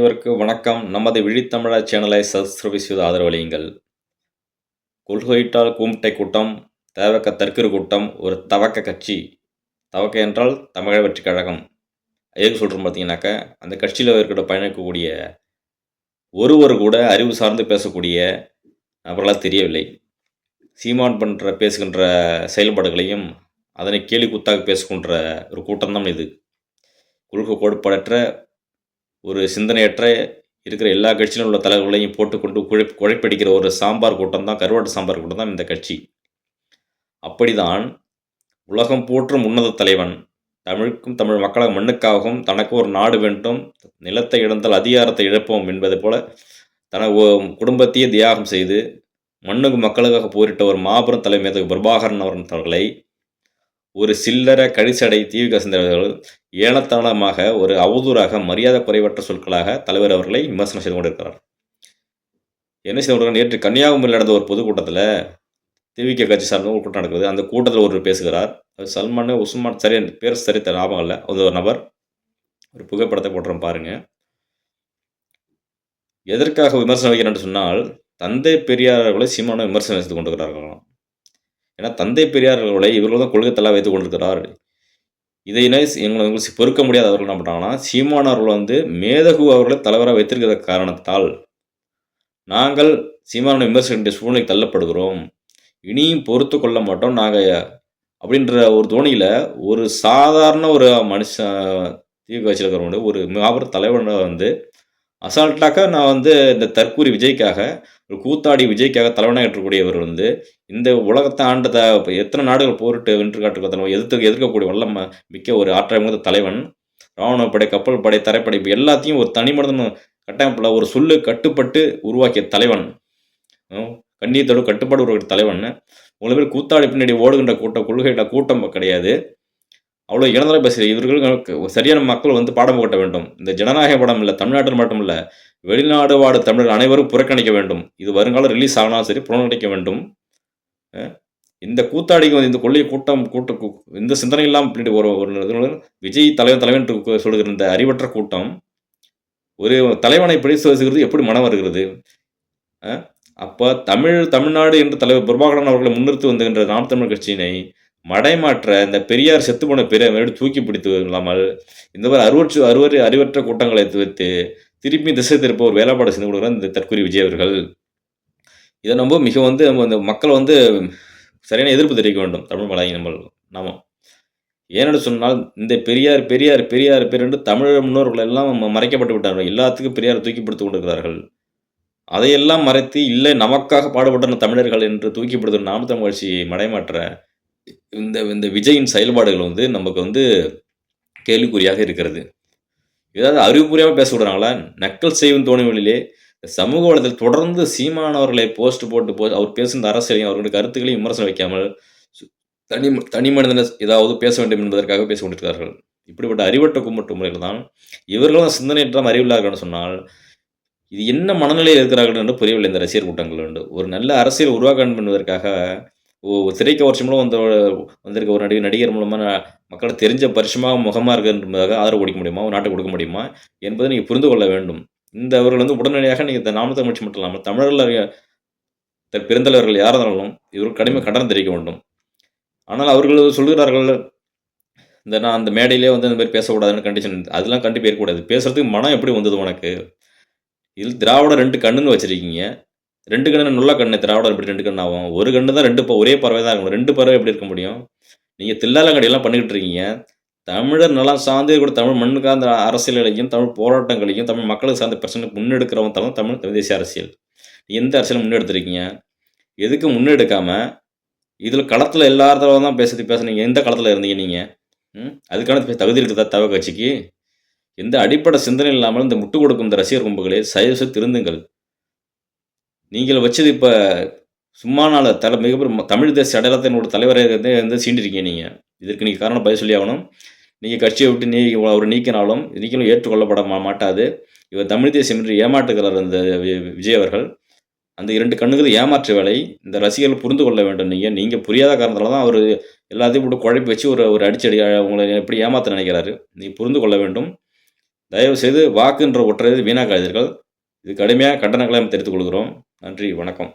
அனைவருக்கும் வணக்கம். நமது விழித்தமிழா சேனலை சப்ஸ்கிரைப் செய்து ஆதரவளியுங்கள். கொள்கையிட்டால் கூமுட்டை கூட்டம் தேவக்க தற்கரு கூட்டம் ஒரு தவக்க கட்சி. தவக்க என்றால் தமிழக வெற்றி கழகம். எதுக்கு சொல்கிறோம் பார்த்தீங்கன்னாக்கா அந்த கட்சியில் இருக்கிற பயணிக்கக்கூடிய ஒருவர் கூட அறிவு சார்ந்து பேசக்கூடிய நபர்களாக தெரியவில்லை. சீமான் பண்ணுற பேசுகின்ற செயல்பாடுகளையும் அதனை கேலி குத்தாக பேசுகின்ற ஒரு கூட்டம்தான் இது. கொள்கை கோட்பாடற்ற ஒரு சிந்தனையற்ற இருக்கிற எல்லா கட்சியிலும் உள்ள தலைவர்களையும் போட்டுக்கொண்டு குழை குழைப்படிக்கிற ஒரு சாம்பார் கூட்டம் தான் கருவாட்டு சாம்பார் கூட்டம் தான் இந்த கட்சி. அப்படிதான் உலகம் போற்றும் உன்னத தலைவன் தமிழுக்கும் தமிழ் மக்களாக மண்ணுக்காகவும் தனக்கு ஒரு நாடு வேண்டும் நிலத்தை இழந்தால் அதிகாரத்தை இழப்போம் என்பது போல தன குடும்பத்தையே தியாகம் செய்து மண்ணுக்கு மக்களுக்காக போரிட்ட ஒரு மாபெரும் தலைமை பிரபாகரன் அவர்களை ஒரு சில்லற கழிச்சடை தீவிக சிந்தவர்கள் ஏனத்தானமாக ஒரு அவதூறாக மரியாதை குறைவற்ற சொற்களாக தலைவர் அவர்களை விமர்சனம் செய்து கொண்டிருக்கிறார். என்ன செய்து கொண்டிருக்கிறார்? நேற்று கன்னியாகுமரியில் நடந்த ஒரு பொதுக்கூட்டத்தில் திவிக கட்சி சார்ந்த ஒரு கூட்டம் நடக்குது. அந்த கூட்டத்தில் ஒரு பேசுகிறார். அது சல்மான் உஸ்மான் சரி பேர் சரி ஞாபகம் இல்லை. அது ஒரு நபர். ஒரு புகைப்படத்தை போட்டுறோம் பாருங்க. எதற்காக விமர்சனம் வைக்கிறேன் சொன்னால் தந்தை பெரியார்களை சீமான விமர்சனம் செய்து கொண்டிருக்கிறார்களாம். ஏன்னா தந்தை பெரியார்களை இவர்கள் தான் கொள்கை தலா வைத்துக் கொண்டிருக்கிறார் இதை எங்களை எங்களுக்கு பொறுக்க முடியாத அவர்கள் என்ன பண்ணுறாங்கன்னா சீமானவர்கள் வந்து மேதகு அவர்களை தலைவராக வைத்திருக்கிற காரணத்தால் நாங்கள் சீமான விமர்சிக்கின்ற சூழ்நிலை தள்ளப்படுகிறோம். இனியும் பொறுத்து கொள்ள மாட்டோம் நாங்கள் அப்படின்ற ஒரு தோணியில் ஒரு சாதாரண ஒரு மனுஷன் தீவிர வச்சிருக்கிறவங்க ஒரு மாபெரும் தலைவனை வந்து அசால்ட்டாக நான் வந்து இந்த தற்கூரி விஜய்க்காக ஒரு கூத்தாடி விஜய்க்காக தலைவனாக ஏற்றக்கூடியவர் வந்து இந்த உலகத்தை ஆண்ட இப்போ எத்தனை நாடுகள் போரிட்டு வென்று காட்டுக்க எதிர்த்து எதிர்க்கக்கூடிய வல்லம் மிக்க ஒரு ஆற்றல் மிகுந்த தலைவன் ராணுவ படை கப்பல் படை தரைப்படை இப்போ எல்லாத்தையும் ஒரு தனி மனிதன் கட்டமைப்பில் ஒரு சொல்லு கட்டுப்பட்டு உருவாக்கிய தலைவன். கண்ணியத்தோடு கட்டுப்பாடு உருவாக்கிய தலைவன். உங்களை பேர் கூத்தாடி பின்னாடி ஓடுகின்ற கூட்டம் கொள்கையிட்ட கூட்டம் கிடையாது. அவ்வளோ இழந்தலை பேசுகிற இவர்களுக்கு சரியான மக்கள் வந்து பாடம் போட்ட வேண்டும். இந்த ஜனநாயக படம் இல்லை தமிழ்நாட்டில் மட்டும் இல்லை வெளிநாடு வாடு தமிழர் அனைவரும் புறக்கணிக்க வேண்டும். இது வருங்காலம் ரிலீஸ் ஆகினாலும் சரி புறக்கணிக்க வேண்டும். இந்த கூத்தாடிக்கு வந்து இந்த கொள்ளை கூட்டம் கூட்ட இந்த சிந்தனை இல்லாமல் பின்னாடி ஒரு ஒரு விஜய் தலைவன் தலைவன் சொல்கிற இந்த அறிவற்ற கூட்டம் ஒரு தலைவனை பேசுவது எப்படி மனம் வருகிறது? அப்போ தமிழ் தமிழ்நாடு என்று தலைவர் பிரபாகரன் அவர்களை முன்னிறுத்தி வந்துகின்ற நாம் தமிழ் கட்சியினை மடைமாற்ற இந்த பெரியார் செத்து போன பெரியார் தூக்கி பிடித்து இல்லாமல் இந்த மாதிரி அறுவற்று அறுவறு அறிவற்ற கூட்டங்களை வைத்து திருப்பி திசை திருப்ப ஒரு வேலைப்பாடு செஞ்சு கொடுக்குறாங்க இந்த தற்கொலை விஜய் அவர்கள். இதை நம்ம மிக வந்து நம்ம இந்த மக்கள் வந்து சரியான எதிர்ப்பு தெரிவிக்க வேண்டும். தமிழ் மலையை நம்ம நாம. ஏன்னு சொன்னால் இந்த பெரியார் பெரியார் பெரியார் பேர் என்று தமிழர் முன்னோர்கள் எல்லாம் மறைக்கப்பட்டு விட்டார்கள். எல்லாத்துக்கும் பெரியார் தூக்கி பிடித்து கொண்டிருக்கிறார்கள். அதையெல்லாம் மறைத்து இல்லை நமக்காக பாடுபட்டன தமிழர்கள் என்று தூக்கி பிடித்த நாம் தமிழ் கட்சியை மடைமாற்ற இந்த இந்த விஜயின் செயல்பாடுகள் வந்து நமக்கு வந்து கேள்விக்குறியாக இருக்கிறது. ஏதாவது அறிவுபூர்வமாக பேச விடுறாங்களா? நக்கல் செய்யும் தோணிகளிலே சமூக வளத்தில் தொடர்ந்து சீமானவர்களை போஸ்ட் போட்டு போ அவர் பேசுகிற அரசியலையும் அவர்களுடைய கருத்துக்களையும் விமர்சனம் வைக்காமல் தனி தனி மனிதனை ஏதாவது பேச வேண்டும் என்பதற்காக பேசிக் கொண்டிருக்கிறார்கள். இப்படிப்பட்ட அறிவட்ட கும்பட்டு முறையில் தான் இவர்களும் சிந்தனையற்ற அறிவுள்ளார்கள்னு சொன்னால் இது என்ன மனநிலையில் இருக்கிறார்கள் என்று புரியவில்லை இந்த ரசிகர் கூட்டங்கள் உண்டு ஒரு நல்ல அரசியல் உருவாக்கம் என்பதற்காக திரைக்க வருஷம் மூலம் வந்து வந்திருக்க ஒரு நடிகர் நடிகர் மூலமாக மக்களை தெரிஞ்ச பரிசமாக முகமாக இருக்கிறதாக ஆதரவு கொடுக்க முடியுமா? ஒரு நாட்டை கொடுக்க முடியுமா? என்பதை நீங்கள் புரிந்து கொள்ள வேண்டும். இந்த அவர்கள் வந்து உடனடியாக நீங்கள் இந்த நாம தமிழ்ச்சி மட்டும் இல்லாமல் தமிழர்கள் பெருந்தலைவர்கள் யார் இருந்தாலும் இவர்கள் கடுமை கடன் தெரிவிக்க வேண்டும். ஆனால் அவர்கள் சொல்கிறார்கள் இந்த நான் அந்த மேடையிலே வந்து இந்த மாதிரி பேசக்கூடாதுன்னு கண்டிஷன் அதெல்லாம் கண்டிப்பாக இருக்கக்கூடாது. பேசுறதுக்கு மனம் எப்படி வந்தது உனக்கு? இதில் திராவிட ரெண்டு கண்ணுன்னு வச்சுருக்கீங்க. ரெண்டு கண்ணு நல்ல கண்ணு திராவிடம் எப்படி ரெண்டு கண்ணு ஆகும். ஒரு கண்ணு தான் ரெண்டு ஒரே பறவை தான் இருக்கும். ரெண்டு பறவை எப்படி இருக்க முடியும்? நீங்கள் தில்லாலங்கடியெல்லாம் பண்ணிக்கிட்டு இருக்கீங்க. தமிழர் நலம் சார்ந்தே கூட தமிழ் மண்ணுக்கு அந்த அரசியல்களையும் தமிழ் போராட்டங்களையும் தமிழ் மக்களுக்கு சார்ந்த பிரச்சனை முன்னெடுக்கிறவங்க தமிழ் தமிழ் தமிழ் தேசிய அரசியல். எந்த அரசியலும் முன்னெடுத்திருக்கீங்க? எதுக்கு முன்னெடுக்காமல் இதில் களத்தில் எல்லாத்தவங்க தான் பேசுறது பேசுனீங்க எந்த களத்தில் இருந்தீங்க நீங்கள் ம்? அதுக்கான தகுதி இருக்குதா தவ கட்சிக்கு? எந்த அடிப்படை சிந்தனை இல்லாமல் இந்த முட்டு கொடுக்கும் இந்த ரசிகர் கும்புகளே சைவசு திருந்துங்கள். நீங்கள் வச்சது இப்போ சும்மா நாள் தலை மிகப்பெரிய தமிழ் தேசிய அடையாளத்தினோட இருந்தே வந்து சீண்டிருக்கீங்க நீங்கள் இதற்கு நீங்கள் காரணம் பதில் சொல்லி ஆகணும். நீங்கள் கட்சியை விட்டு நீ அவர் நீக்கினாலும் நீங்களும் ஏற்றுக்கொள்ளப்பட மாட்டாது. இவர் தமிழ் தேசியம் என்று ஏமாற்றுகிறார் அந்த விஜய் அவர்கள். அந்த இரண்டு கண்ணுகள் ஏமாற்று வேலை இந்த ரசிகர்கள் புரிந்து கொள்ள வேண்டும் நீங்கள் நீங்கள் புரியாத காரணத்தால் தான் அவர் எல்லாத்தையும் போட்டு குழப்பி வச்சு ஒரு ஒரு அடிச்சடி உங்களை எப்படி ஏமாற்ற நினைக்கிறாரு. நீ புரிந்து கொள்ள வேண்டும். தயவுசெய்து வாக்குன்ற ஒற்றை வீணாக்காதீர்கள். இது கடுமையாக கண்டனங்களை தெரிவித்துக் கொள்கிறோம். நன்றி வணக்கம்.